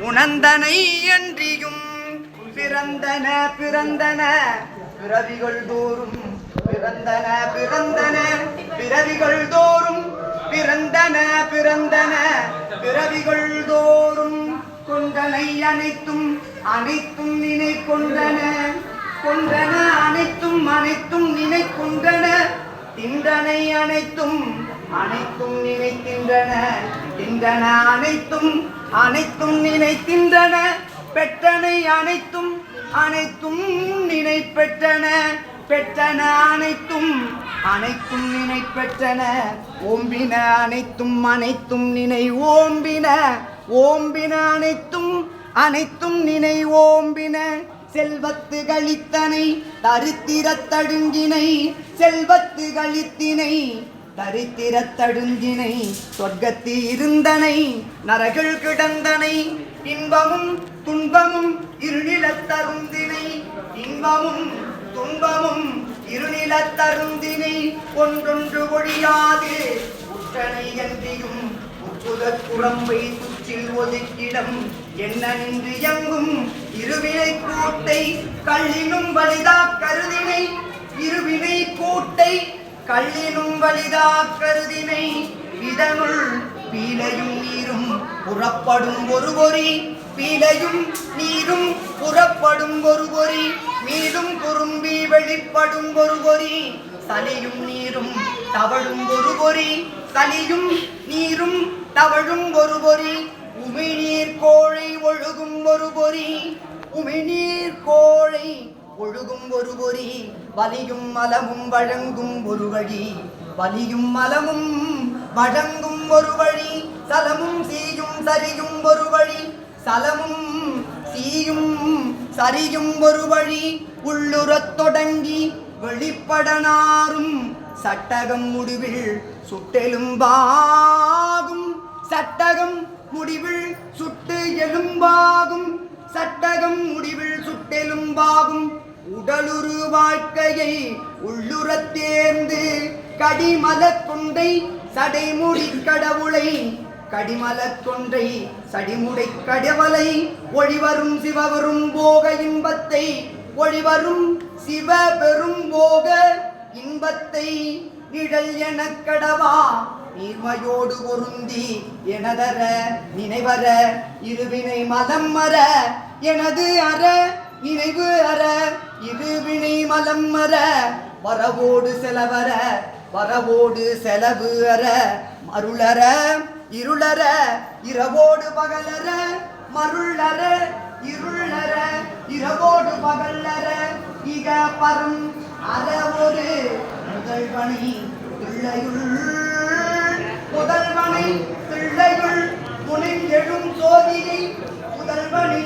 உணர்ந்தனை என்றியும் பிறந்தன பிறந்தன. பிறவிகள் தோறும் பிறந்தன பிறந்தன. பிறவிகள் தோறும் பிறந்தன பிறந்தன. பிறவிகள் தோறும் கொண்டனை அனைத்தும் அனைத்தும் நினை கொண்டன கொண்டன அனைத்தும் அனைத்தும் நினை கொண்டன திண்டனை அனைத்தும் அனைத்தும் நினைக்கின்றன. திண்டன அனைத்தும் அனைத்தும் நினைக்கின்றன. பெற்றனை அனைத்தும் அனைத்தும் நினை பெற்றன பெற்றன அனைத்தும் அனைத்தும் நினை பெற்றன ஓம்பின அனைத்தும் அனைத்தும் நினை ஓம்பின. ஓம்பின அனைத்தும் அனைத்தும் நினை ஓம்பின. செல்வத்து கழித்தனை தரித்திரத் தடுங்கினை செல்வத்து கழித்தினை தரித்திரத் தடுங்கினை இருந்தனை நரகள் கிடந்தனை இன்பமும் துன்பமும் இருநிலத்தருந்தினை இன்பமும் துன்பமும் இருநிலத்தருந்தினை ஒன்றொன்று ஒழியாது. உற்றனை என்றியும் உட்புதற் குழம்பை துச்சில் ஒதுக்கிடம். என்ன நின்று எங்கும் இருவினை கூட்டை கள்ளினும் வலிதா கருதினை. இருவினை கூட்டை கல்லினும் வலிதா கருதினை இதனுள் பீலையும் நீரும் புறப்படும் ஒரு பொறி. பீலையும் நீரும் புறப்படும் ஒரு பொறி. மீதும் குறும்பி வெளிப்படும் ஒரு பொறி. சலியும் நீரும் தவழும் ஒரு பொறி. சலியும் நீரும் தவழும் ஒரு பொறி. உமிழ்நீர் கோழை ஒழுகும் ஒரு பொறி. உமிழ்நீர் கோழை ஒழுகும் ஒரு பொறி வலியும் மலமும் வழங்கும் ஒரு வழி வலியும் மலமும் வழங்கும் ஒரு வழி சலமும் சீயும் சரியும் ஒரு வழி சலமும் சீயும் சரியும் ஒரு வழி உள்ளுறத் தொடங்கி வெளிப்படனாரும் சட்டகம் முடிவில் சுட்டெலும்பாகும் சட்டகம் முடிவில் சுட்டு எலும்பாகும் சட்டகம் முடிவில் சுட்டெலும்பாகும் உடலுரு வாழ்க்கையை உள்ளுறத் தேர்ந்து கடிமலக் கொண்டை சடைமுடி கடவுளை கடிமல கொன்றை சடிமுடை கடவலை ஒளிவரும் சிவவரும் போக இன்பத்தை ஒளிவரும் சிவ பெரும் போக இன்பத்தை நிழல் எனக் கடவா நீர்மையோடு பொருந்தி எனதர நினைவர இருவினை மதம் மர எனது அற நினைவு அற இது வினை மலம் அற. வரவோடு செலவர வரவோடு செலவு அற. மருளர இருளர இரவோடு பகலர மருளர இருளர இரவோடு பகலற இக பரம் அற ஒரு முதல்வனை பிள்ளையுள் முதல்வனை பிள்ளையுள் முனைந்தெழும் சோதியை முதல்வனை